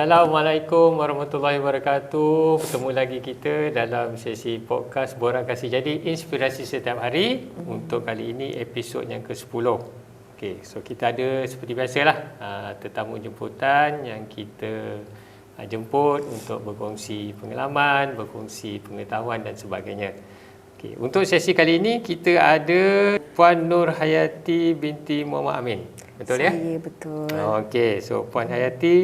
Assalamualaikum warahmatullahi wabarakatuh. Bertemu lagi kita dalam sesi podcast Borak Kasih Jadi Inspirasi Setiap Hari. Untuk kali ini episod yang ke-10. Okey, so kita ada seperti biasalah uh, tetamu jemputan yang kita uh, jemput untuk berkongsi pengalaman, berkongsi pengetahuan dan sebagainya. Okey, untuk sesi kali ini kita ada Puan Nur Hayati binti Muhammad Amin. Betul Saya, ya? Saya betul. Okey, so Puan Hayati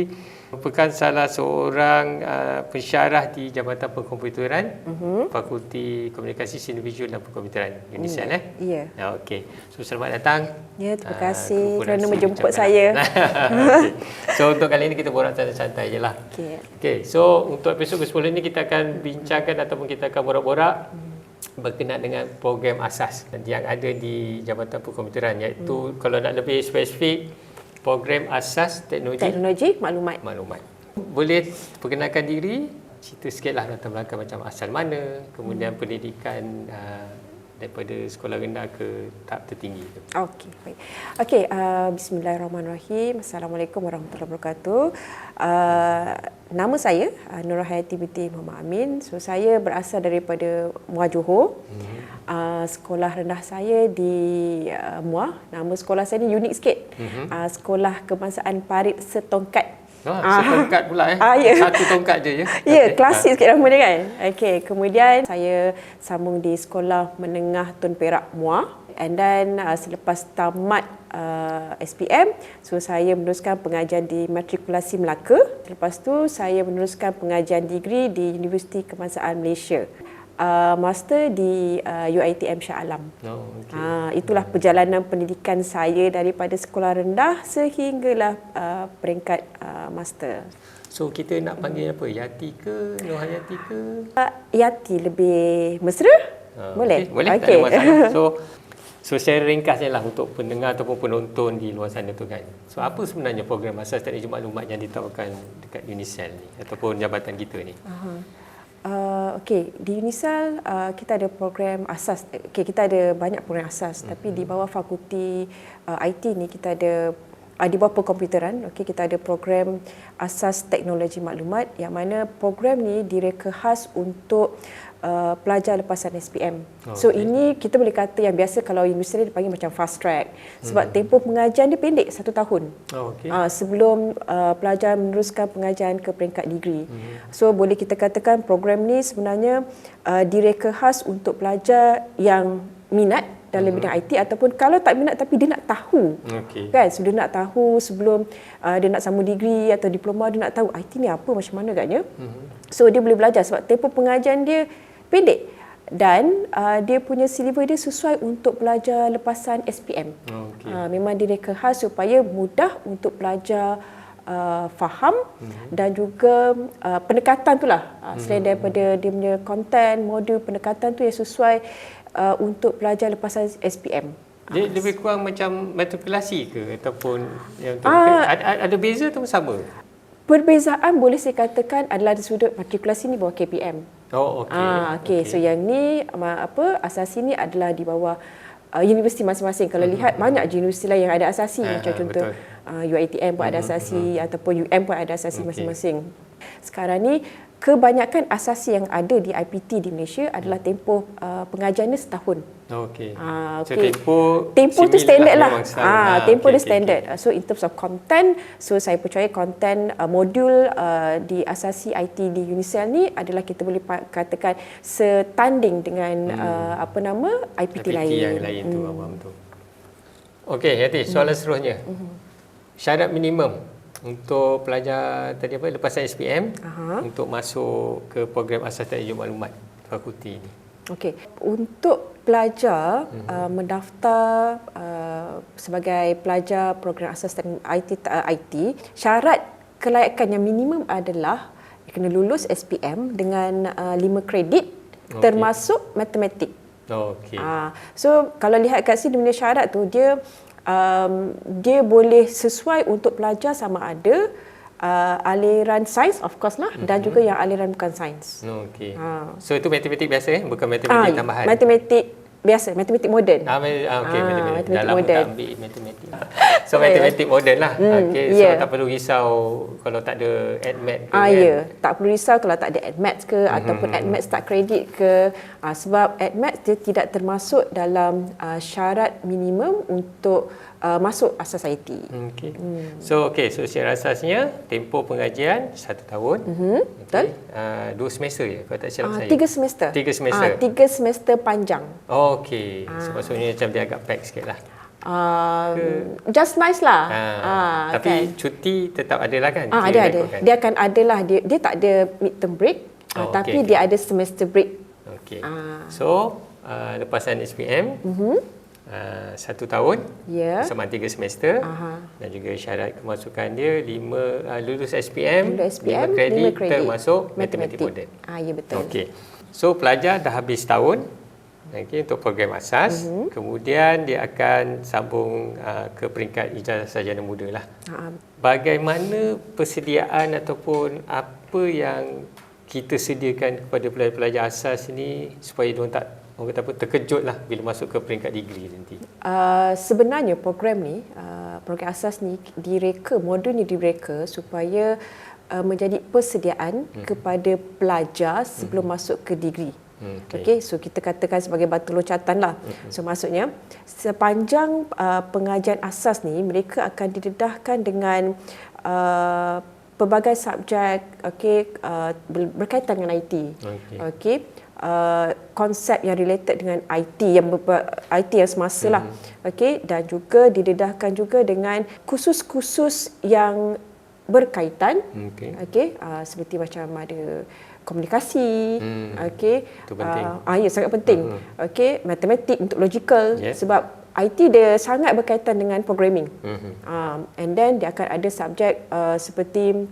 merupakan salah seorang uh, pensyarah di Jabatan Perkomputeran uh-huh. Fakulti Komunikasi Seni Visual dan Perkomputeran UNICEF eh. Ya. Yeah. Okey. So selamat datang. Ya, terima kasih uh, kerana menjemput saya. okay. So untuk kali ini kita borak santai-santai je lah. Okey. Okey, so untuk episod ke-10 ini kita akan bincangkan ataupun kita akan borak-borak hmm. berkenaan dengan program asas yang ada di Jabatan Perkomputeran iaitu hmm. kalau nak lebih spesifik program asas teknologi teknologi maklumat. Maklumat. Boleh perkenalkan diri, cerita sikitlah latar belakang macam asal mana, kemudian hmm. pendidikan uh, daripada sekolah rendah ke tahap tertinggi tu. Okey, baik. Okey, uh, bismillahirrahmanirrahim. Assalamualaikum warahmatullahi wabarakatuh. Uh, nama saya uh, Nur Hayati binti Muhammad Amin. So saya berasal daripada Muar Johor. Hmm. Uh, sekolah rendah saya di uh, Muar. Nama sekolah saya ni unik sikit. Mm-hmm. Uh, sekolah Kebangsaan Parit Setongkat. Ah, setongkat pula eh. Ah, yeah. Satu tongkat je ya. Ya, yeah, okay. klasik sikit nama dia kan. Okey, kemudian saya sambung di Sekolah Menengah Tun Perak Muar. And then uh, selepas tamat uh, SPM, so saya meneruskan pengajian di Matrikulasi Melaka. Lepas tu saya meneruskan pengajian degree di Universiti Kebangsaan Malaysia uh, master di uh, UiTM Shah Alam. Oh, okay. uh, itulah perjalanan pendidikan saya daripada sekolah rendah sehinggalah uh, peringkat uh, master. So kita nak panggil apa? Yati ke? Nur Hayati ke? Uh, Yati lebih mesra? Uh, boleh? Okay. Boleh, okay. tak ada masalah. So, so secara ringkasnya lah untuk pendengar ataupun penonton di luar sana tu kan. So apa sebenarnya program asas teknologi maklumat yang ditawarkan dekat Unicel ni? Ataupun jabatan kita ni? Uh-huh. Uh, Okey, di Unisal uh, kita ada program asas. Okey, kita ada banyak program asas, mm-hmm. tapi di bawah fakulti uh, IT ni kita ada uh, di bawah perkomputeran, okey kita ada program asas teknologi maklumat yang mana program ni direka khas untuk Uh, pelajar lepasan SPM. Oh, so okay. ini kita boleh kata yang biasa kalau universiti dipanggil macam fast track sebab hmm. tempoh pengajian dia pendek satu tahun. Oh, okay. uh, sebelum uh, pelajar meneruskan pengajian ke peringkat degree. Hmm. So boleh kita katakan program ni sebenarnya uh, direka khas untuk pelajar yang minat dalam hmm. bidang IT ataupun kalau tak minat tapi dia nak tahu. Okay. Kan? So dia nak tahu sebelum uh, dia nak sambung degree atau diploma dia nak tahu IT ni apa macam mana agaknya. Hmm. So dia boleh belajar sebab tempoh pengajian dia pendek dan uh, dia punya silibus dia sesuai untuk pelajar lepasan SPM. Okay. Uh, memang dia reka khas supaya mudah untuk pelajar uh, faham mm-hmm. dan juga uh, pendekatan tu lah. Uh, selain mm-hmm. daripada dia punya konten, modul pendekatan tu yang sesuai uh, untuk pelajar lepasan SPM. Dia uh, lebih kurang macam matrikulasi ke ataupun yang tu, uh, ada, ada beza atau sama? Perbezaan boleh saya katakan adalah di sudut matrikulasi ni bawah KPM. Oh okey. Ah okey okay. so yang ni apa asasi ni adalah di bawah uh, universiti masing-masing. Kalau mm-hmm. lihat banyak universiti lain yang ada asasi uh, macam contoh uh, UiTM pun ada asasi mm-hmm. ataupun UM pun ada asasi okay. masing-masing. Sekarang ni kebanyakan asasi yang ada di IPT di Malaysia adalah tempoh uh, pengajiannya setahun. Okey. Ah, okay. So tempoh tempoh tu standard lah. lah. Ah, ah tempoh okay, dia standard. Okay. So in terms of content, so saya percaya content uh, modul uh, di asasi IT di Unicel ni adalah kita boleh katakan setanding dengan hmm. uh, apa nama IPT, IPT lain. IPT yang lain tu, hmm. betul. Okey, Yati, soalan hmm. seterusnya. Hmm. Syarat minimum untuk pelajar tadi apa lepasan SPM Aha. untuk masuk ke program asas teknologi maklumat fakulti ini. Okey, untuk pelajar mm-hmm. uh, mendaftar uh, sebagai pelajar program asas teknologi IT uh, IT, syarat kelayakan yang minimum adalah kena lulus SPM dengan uh, 5 kredit okay. termasuk matematik. Okey. Uh, so kalau lihat kat sini dia syarat tu dia um, dia boleh sesuai untuk pelajar sama ada uh, aliran sains of course lah mm-hmm. dan juga yang aliran bukan sains. Okey. Ha. So itu matematik biasa eh bukan matematik ha, tambahan. Matematik biasa matematik moden. Ah, ma- ah, okey, Ah, matematik. matematik Dalam moden. tak ambil matematik. So matematik moden lah. Hmm, okey, so yeah. tak perlu risau kalau tak ada admat ke Ah kan. ya, tak perlu risau kalau tak ada admats ke Mhm. ataupun admats tak kredit ke ah, sebab admats dia tidak termasuk dalam ah, syarat minimum untuk ah, masuk asas IT. Okey. Hmm. So okey, so secara asasnya tempoh pengajian satu tahun. Mhm, betul. Uh, dua semester je kalau tak silap Ah, saya. tiga semester. Tiga semester. Ah, tiga semester panjang. Oh, okey. So maksudnya macam dia agak pack sikit lah. Um, just nice lah. Ah, Ah, tapi kan? cuti tetap ada lah kan? Ah, Kira ada ada. kan? Dia akan ada lah dia dia tak ada midterm break Oh, tapi okey, okey. dia ada semester break. Ah. Mhm. So, uh, lepasan SPM, uh, satu tahun Ya. sama tiga semester Aha. dan juga syarat kemasukan dia lima uh, lulus SPM, Lulus SPM, lima kredit, lima kredit. termasuk matematik moden. Ah, ya betul. Okey. So pelajar dah habis tahun okey untuk program asas, mm-hmm. kemudian dia akan sambung uh, ke peringkat ijazah sarjana muda lah. Ah, Bagaimana persediaan ataupun apa yang kita sediakan kepada pelajar-pelajar asas ni supaya diorang tak orang kata apa terkejut lah bila masuk ke peringkat degree nanti. Uh, sebenarnya program ni, uh, program asas ni direka, modul ni direka supaya uh, menjadi persediaan hmm. kepada pelajar sebelum hmm. masuk ke degree. Hmm, Okey, okay, so kita katakan sebagai batu loncatan lah. So maksudnya sepanjang uh, pengajian asas ni mereka akan didedahkan dengan uh, pelbagai subjek okey uh, ber- berkaitan dengan IT. Okey. Okey. Uh, konsep yang related dengan IT yang ber- IT yang semasa lah. Okey dan juga didedahkan juga dengan khusus-khusus yang berkaitan Okey. okey uh, seperti macam ada komunikasi Hmm. okey Itu penting. Uh, ah ya sangat penting Mhm. okey matematik untuk logical Yeah. sebab IT dia sangat berkaitan dengan programming Mhm. um, and then dia akan ada subjek uh, seperti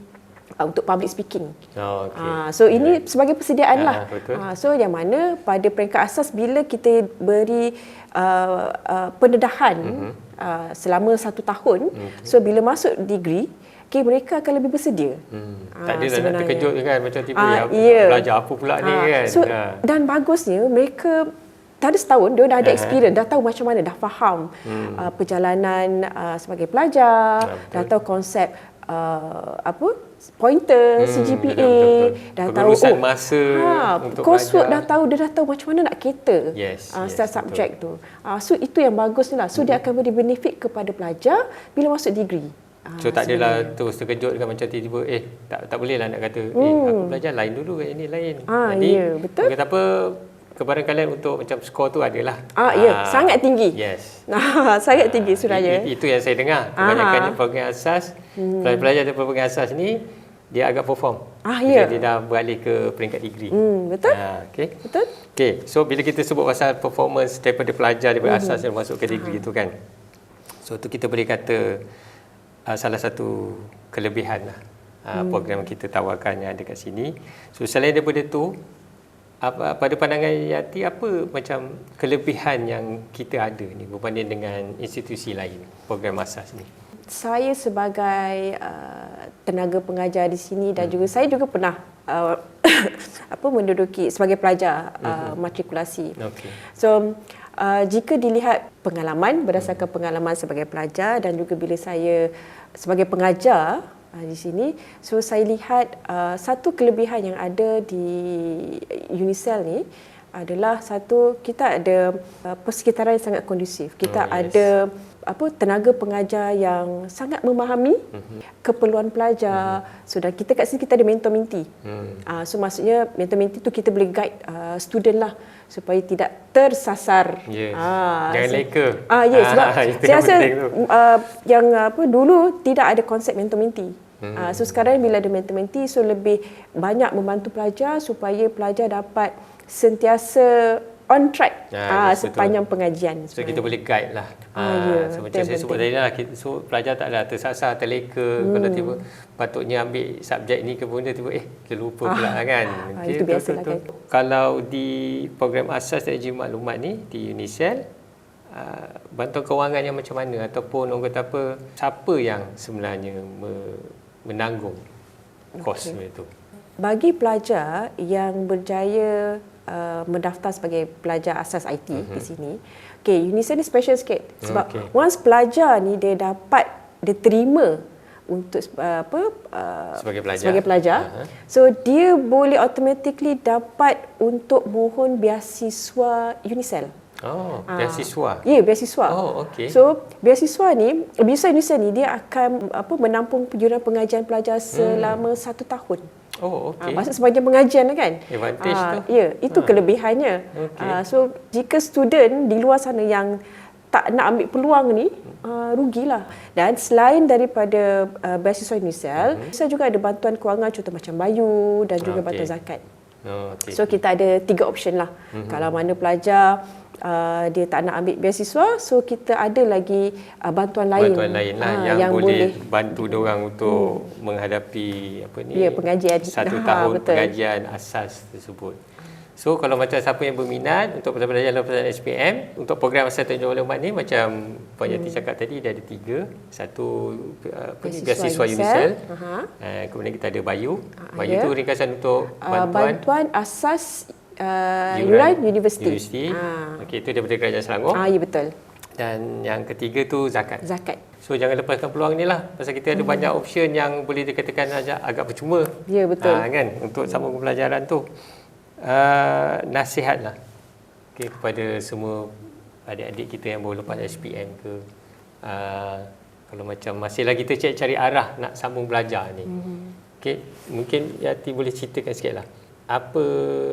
uh, untuk public speaking Oh, okey. Ah, so ini sebagai persediaan Ah, lah. betul. Ah, so yang mana pada peringkat asas bila kita beri uh, uh, pendedahan Mhm. uh, selama satu tahun, so bila masuk degree, okay, mereka akan lebih bersedia. Hmm. Tak ada lah nak sebenarnya. terkejut kan macam tiba Ah, ya, ya. belajar apa pula ni Ah, kan. So Ah. dan bagusnya mereka tak ada setahun dia dah ada Aha. experience, dah tahu macam mana, dah faham Hmm. uh, perjalanan uh, sebagai pelajar, betul. dah tahu konsep uh, apa pointer, Hmm, CGPA, betul, betul, betul. dah tahu Pengurusan masa untuk coursework dah tahu, dia dah tahu macam mana nak cater Yes, uh, yes, setiap betul. subjek tu. Uh, so itu yang bagusnya lah. So dia akan beri benefit kepada pelajar bila masuk degree. Ah, So tak adalah sebenarnya. terus terkejut kan macam tiba-tiba eh tak tak boleh lah nak kata eh aku belajar lain dulu kan ini lain. Hmm. Ah, ya, betul. Kata apa kebaran kalian untuk macam skor tu adalah. Ah, ya, sangat tinggi. Yes. Nah, sangat tinggi Suraya. I- i- Itu yang saya dengar. Kebanyakan program asas, pelajar-pelajar dari program asas ni dia agak perform. Ah, ya. Dia dah beralih ke peringkat degree. Hmm, betul? Ha, okay. Betul? Okay, so bila kita sebut pasal performance daripada pelajar daripada asas yang masuk ke degree tu kan. So tu kita boleh kata uh, salah satu kelebihan lah uh, program yang kita tawarkan yang ada kat sini. So selain daripada tu apa, pada pandangan Yati apa macam kelebihan yang kita ada ni berbanding dengan institusi lain program asas ni? Saya sebagai uh, tenaga pengajar di sini dan juga saya juga pernah uh, apa menduduki sebagai pelajar uh, matrikulasi. Okey. So uh, jika dilihat pengalaman berdasarkan pengalaman sebagai pelajar dan juga bila saya sebagai pengajar uh, di sini, so saya lihat uh, satu kelebihan yang ada di Unicel ni adalah satu kita ada uh, persekitaran yang sangat kondusif. Kita Oh, yes. ada apa tenaga pengajar yang sangat memahami Mhm. keperluan pelajar. So dan kita kat sini kita ada mentor mentee. Hmm. Uh, so maksudnya mentor mentee tu kita boleh guide uh, student lah supaya tidak tersasar. Yes. Ah, Jangan so- leka. Ah ya sebab Ah, itu saya rasa uh, yang apa dulu tidak ada konsep mentor mentee. Hmm. Uh, so sekarang bila ada mentor mentee so lebih banyak membantu pelajar supaya pelajar dapat sentiasa on track ah, yes, betul. sepanjang pengajian. So kita boleh guide lah. Ah, ya, so macam saya sebut tadi lah, so pelajar tak ada tersasar, terleka. Hmm. Kalau tiba patutnya ambil subjek ni ke benda tiba eh kita lupa pula Ah, kan. ah, itu biasalah kan. Kalau di program asas teknologi maklumat ni di Unicel uh, bantuan kewangan yang macam mana ataupun orang kata apa siapa yang sebenarnya me, menanggung kos okay. itu. Bagi pelajar yang berjaya uh, mendaftar sebagai pelajar asas IT uh-huh. di sini. Okay, UNISA ni special sikit sebab okay. once pelajar ni dia dapat dia terima untuk uh, apa uh, sebagai pelajar, sebagai pelajar. Uh-huh. so dia boleh automatically dapat untuk mohon beasiswa UNICEF. Oh, beasiswa. Ya, yeah, beasiswa. Oh, okey. So, beasiswa ni, beasiswa Indonesia ni dia akan apa menampung yuran pengajian pelajar selama hmm. satu tahun. Oh, okey. Ha, maksud sebagian pengajian kan? Advantage ha, tu. Ya, itu ha. kelebihannya. Okay. Ha, so, jika student di luar sana yang tak nak ambil peluang ni, uh, rugilah. Dan selain daripada uh, beasiswa UNICEF, uh-huh. saya juga ada bantuan kewangan contoh macam Bayu dan juga okay. bantuan zakat. Oh, okay. So kita ada tiga option lah. Uh-huh. Kalau mana pelajar uh, dia tak nak ambil beasiswa so kita ada lagi uh, bantuan lain bantuan lain lah uh, yang, yang boleh, boleh bantu dia orang untuk hmm. menghadapi apa ni ya, pengajian satu ha, tahun betul. pengajian asas tersebut So kalau macam siapa yang berminat untuk belajar lepasan SPM untuk program asas teknologi maklumat ni macam Puan Yati hmm. cakap tadi dia ada tiga satu apa ni beasiswa uh-huh. uh, kemudian kita ada Bayu uh, Bayu yeah. tu ringkasan untuk bantuan uh, bantuan asas uh, Yuran University. University. Ha. Okey, itu daripada Kerajaan Selangor. Ah, ya betul. Dan yang ketiga tu zakat. Zakat. So jangan lepaskan peluang ni lah. Pasal kita ada hmm. banyak option yang boleh dikatakan agak, agak percuma. Ya betul. Ha, kan? Untuk sambung pembelajaran tu. Uh, nasihat lah. Okay, kepada semua adik-adik kita yang baru lepas SPM ke. Uh, kalau macam masih lagi kita cari, cari arah nak sambung belajar ni. Hmm. Okay, mungkin Yati boleh ceritakan sikit lah apa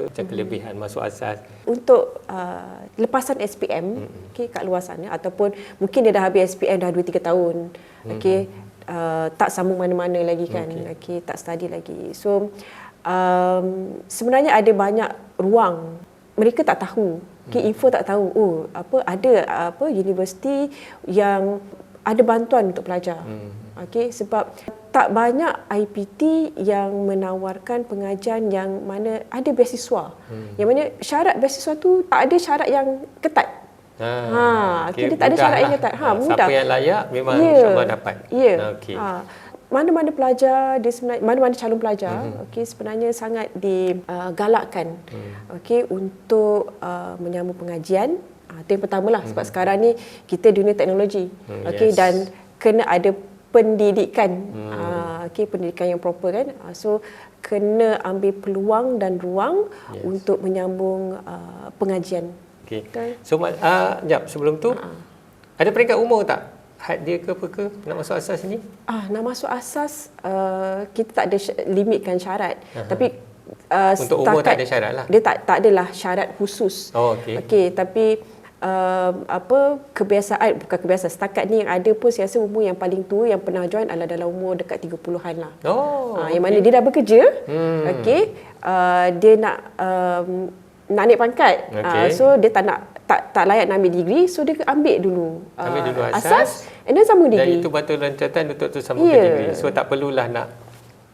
macam kelebihan hmm. masuk asas untuk uh, lepasan SPM hmm. okey kat luar sana ataupun mungkin dia dah habis SPM dah 2 3 tahun hmm. okey uh, tak sambung mana-mana lagi kan okey okay, tak study lagi so um, sebenarnya ada banyak ruang mereka tak tahu okey hmm. info tak tahu oh apa ada apa universiti yang ada bantuan untuk pelajar hmm. Okey sebab tak banyak IPT yang menawarkan pengajian yang mana ada beasiswa. Hmm. Yang mana syarat beasiswa tu tak ada syarat yang ketat. Ha, ha okay, dia tak ada syarat lah. yang ketat. Ha, ha mudah. Siapa yang layak memang yeah. insya-Allah dapat. Ya. Yeah. Okey. Ha, mana-mana pelajar dia sebenarnya mana-mana calon pelajar hmm. okey sebenarnya sangat digalakkan uh, hmm. okey untuk uh, menyambung pengajian uh, itu yang pertamalah hmm. sebab sekarang ni kita dunia teknologi hmm, okey yes. dan kena ada pendidikan. Hmm. uh, okey pendidikan yang proper kan? Uh, so kena ambil peluang dan ruang yes. untuk menyambung uh, pengajian. Okey. Okay. so uh, jap sebelum tu uh-huh. ada peringkat umur tak? Had dia ke apa ke? Nak masuk asas ni? Ah nak masuk asas uh, kita tak ada limitkan syarat. Uh-huh. tapi uh, untuk umur tak ada syarat lah. dia tak tak adalah syarat khusus. Oh okey. Okey tapi uh, apa kebiasaan bukan kebiasaan setakat ni yang ada pun saya rasa umur yang paling tua yang pernah join adalah dalam umur dekat 30-an lah. Oh. Uh, okay. yang mana dia dah bekerja. Hmm. Okey. Uh, dia nak um, nak naik pangkat. Okay. Uh, so dia tak nak tak tak layak nak ambil degree so dia ambil dulu uh, ambil dulu asas, asas and then sambung degree. Dan itu batu loncatan untuk tu sambung yeah. degree. So tak perlulah nak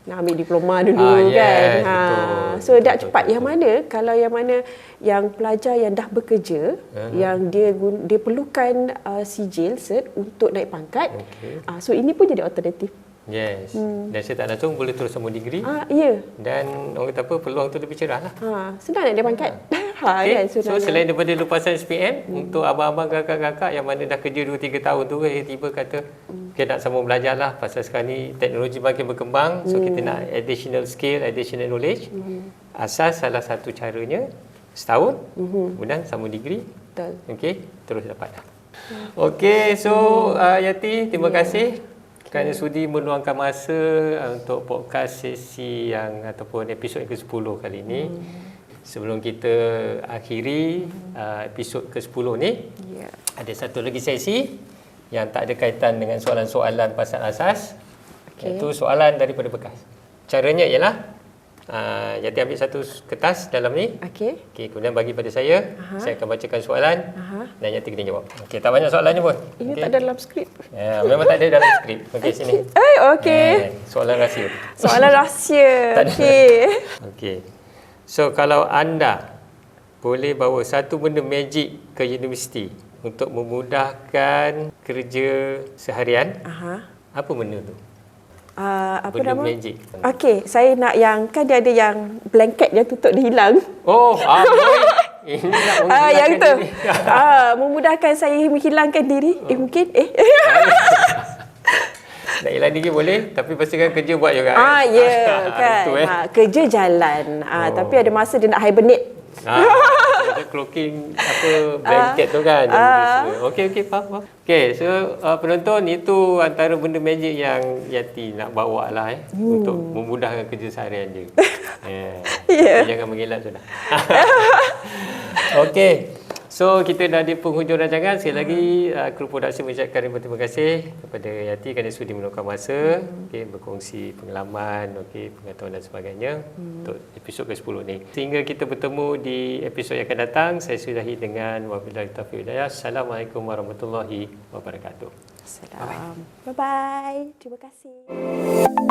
nak ambil diploma dulu ah, yes, kan. Ha. Betul. So dak cepat betul. yang mana kalau yang mana yang pelajar yang dah bekerja uh-huh. yang dia dia perlukan uh, sijil cert untuk naik pangkat. Okay. Uh, so ini pun jadi alternatif. Yes. Hmm. Dan saya tak langsung boleh terus sambung degree. Ah, ya. Dan orang kata apa peluang tu lebih cerah lah. Ha, senang nak dia pangkat. Ha. ha okay. kan, so selain daripada lupasan SPM hmm. untuk abang-abang kakak-kakak yang mana dah kerja 2 3 tahun tu eh tiba kata hmm. kita nak sambung belajar lah pasal sekarang ni teknologi makin berkembang so hmm. kita nak additional skill, additional knowledge. Hmm. Asas salah satu caranya setahun. Hmm. Kemudian sambung degree. Betul. Okey, terus dapat dah. Hmm. Okey, so uh, Yati terima yeah. kasih kerana sudi meluangkan masa uh, untuk podcast sesi yang ataupun episod yang ke-10 kali ini. Hmm. Sebelum kita akhiri uh, episod ke-10 ni, yeah. ada satu lagi sesi yang tak ada kaitan dengan soalan-soalan pasal asas. Okay. Itu soalan daripada bekas. Caranya ialah Uh, Yati ambil satu kertas dalam ni. Okey. Okey, kemudian bagi pada saya. Aha. Saya akan bacakan soalan. Aha. Dan Yati kena jawab. Okey, tak banyak soalannya pun. Ini okay. tak ada dalam skrip. Ya, memang tak ada dalam skrip. Okey, okay. sini. Eh, okey. Eh, soalan rahsia. Soalan rahsia. Okey. Okey. So, kalau anda boleh bawa satu benda magic ke universiti untuk memudahkan kerja seharian, Aha. apa benda tu? Uh, apa Benda nama? magic. Okey, saya nak yang kan dia ada yang blanket yang tutup dia hilang. Oh, ah, boy. Ini nak Ah yang tu. ah memudahkan saya menghilangkan diri. Eh mungkin eh. Nak hilang diri boleh, tapi pastikan kerja buat juga. ah eh. ya kan. Itu, eh. Ha, kerja jalan. Ah Oh. tapi ada masa dia nak hibernate. Ah, cloaking apa blanket tu kan. Ah. Okey okey faham faham. Okey, so uh, penonton itu antara benda magic yang Yati nak bawa lah eh hmm. untuk memudahkan kerja seharian dia. yeah. Ya. Jangan mengelak sudah. Okey. So kita dah di penghujung rancangan Sekali lagi uh, kru production mengucapkan ribuan terima kasih Kepada Yati kerana sudi meluangkan masa okay, Berkongsi pengalaman okay, Pengetahuan dan sebagainya Untuk episod ke-10 ni Sehingga kita bertemu di episod yang akan datang Saya sudahi dengan Wabillahi taufiq hidayah Assalamualaikum warahmatullahi wabarakatuh Salam. Bye bye. Terima kasih.